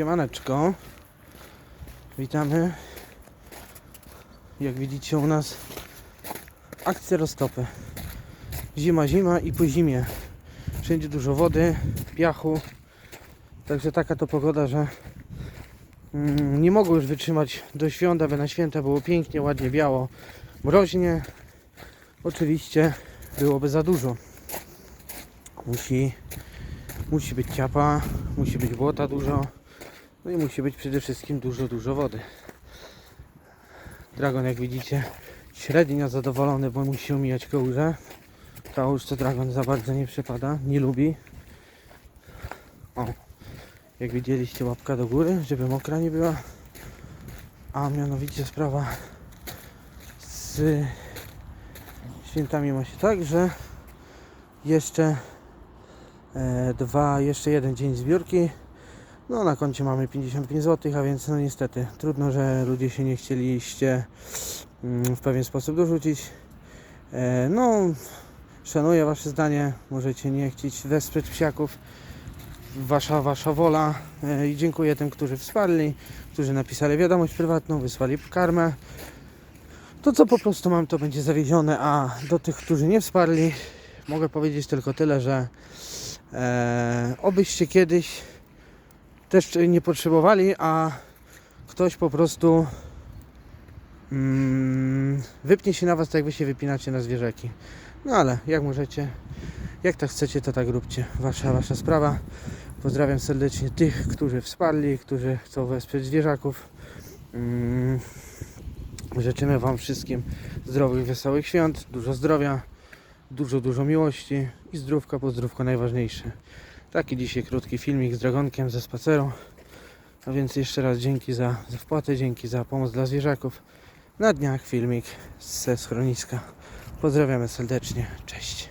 Siemaneczko. Witamy. Jak widzicie u nas akcja roztopy. Zima, zima i po zimie. Wszędzie dużo wody, piachu. Także taka to pogoda, że mm, nie mogło już wytrzymać do świąt, aby na święta było pięknie, ładnie, biało, mroźnie. Oczywiście byłoby za dużo. Musi, musi być ciapa, musi być błota dużo. No i musi być przede wszystkim dużo, dużo wody. Dragon jak widzicie średnio zadowolony, bo musi umijać kałużę. Kałuż to Dragon za bardzo nie przypada, nie lubi. O, jak widzieliście łapka do góry, żeby mokra nie była. A mianowicie sprawa z świętami ma się tak, że jeszcze e, dwa, jeszcze jeden dzień zbiórki no na koncie mamy 55 zł, a więc no niestety trudno, że ludzie się nie chcieliście mm, w pewien sposób dorzucić. E, no, szanuję Wasze zdanie, możecie nie chcieć wesprzeć psiaków. Wasza, wasza wola e, i dziękuję tym, którzy wsparli, którzy napisali wiadomość prywatną, wysłali karmę. To co po prostu mam, to będzie zawiezione, a do tych, którzy nie wsparli, mogę powiedzieć tylko tyle, że e, obyście kiedyś też nie potrzebowali, a ktoś po prostu mm, wypnie się na was, tak jak wy się wypinacie na zwierzaki. No ale jak możecie, jak tak chcecie, to tak róbcie. Wasza, wasza sprawa. Pozdrawiam serdecznie tych, którzy wsparli, którzy chcą wesprzeć zwierzaków. Mm, życzymy Wam wszystkim zdrowych, wesołych świąt, dużo zdrowia, dużo, dużo miłości i zdrówka, pozdrówko najważniejsze. Taki dzisiaj krótki filmik z Dragonkiem ze spaceru. A więc jeszcze raz dzięki za, za wpłatę, dzięki za pomoc dla zwierzaków. Na dniach filmik ze schroniska. Pozdrawiamy serdecznie. Cześć.